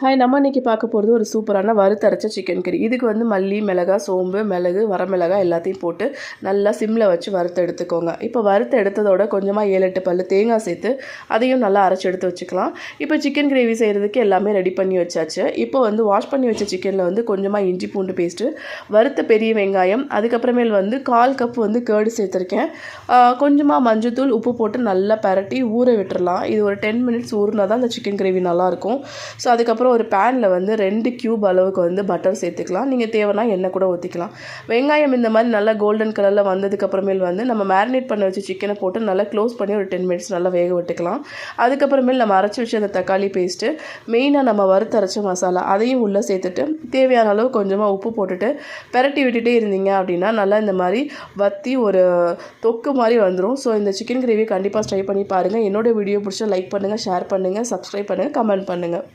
Hi நம்ம இன்றைக்கி பார்க்க போகிறது ஒரு சூப்பரான வறுத்தரைச்ச சிக்கன் கறி இதுக்கு வந்து மல்லி மிளகா சோம்பு மிளகு வரமிளகாய் எல்லாத்தையும் போட்டு நல்லா சிம்மில் வச்சு வறுத்து எடுத்துக்கோங்க. இப்போ வறுத்து எடுத்ததோட கொஞ்சமாக ஏழு எட்டு பல் தேங்காய் சேர்த்து அதையும் நல்லா அரைச்சி எடுத்து வச்சுக்கலாம். இப்போ சிக்கன் கிரேவி செய்கிறதுக்கு எல்லாமே ரெடி பண்ணி வச்சாச்சு. இப்போ வந்து வாஷ் பண்ணி வச்ச சிக்கனில் வந்து கொஞ்சமாக இஞ்சி பூண்டு பேஸ்ட்டு வறுத்த பெரிய வெங்காயம் அதுக்கப்புறமேல் வந்து கால் கப் வந்து கேர்டு சேர்த்துருக்கேன். கொஞ்சமாக மஞ்சத்தூள் உப்பு போட்டு நல்லா பரட்டி ஊற விட்டுறலாம். இது ஒரு டென் மினிட்ஸ் ஊறினா தான் அந்த சிக்கன் கிரேவி நல்லாயிருக்கும் ஸோ அதுக்கப்புறம் அதுக்கப்புறம் ஒரு பேனில் வந்து ரெண்டு க்யூப் அளவுக்கு வந்து பட்டர் சேர்த்துக்கலாம். நீங்கள் தேவைன்னா எண்ணெய் கூட ஊற்றிக்கலாம் வெங்காயம் இந்த மாதிரி நல்லா கோல்டன் கலரில் வந்ததுக்கப்புறமேல் வந்து நம்ம மேரினேட் பண்ண வச்சு சிக்கனை போட்டு நல்லா க்ளோஸ் பண்ணி ஒரு டென் மினிட்ஸ் நல்லா வேக விட்டுக்கலாம். அதுக்கப்புறமேல் நம்ம அரைச்சி வச்சு அந்த தக்காளி பேஸ்ட்டு மெயினாக நம்ம வறுத்து அரைச்ச மசாலா அதையும் உள்ளே சேர்த்துட்டு தேவையான அளவு கொஞ்சமாக உப்பு போட்டுட்டு பெரட்டி விட்டுட்டே இருந்தீங்க அப்படின்னா நல்லா இந்த மாதிரி வத்தி ஒரு தொக்கு மாதிரி வந்துடும் ஸோ இந்த சிக்கன் கிரேவி கண்டிப்பாக ட்ரை பண்ணி பாருங்கள் என்னோடய வீடியோ பிடிச்சா லைக் பண்ணுங்கள் ஷேர் பண்ணுங்கள் சப்ஸ்கிரைப் பண்ணுங்கள் கமெண்ட் பண்ணுங்கள்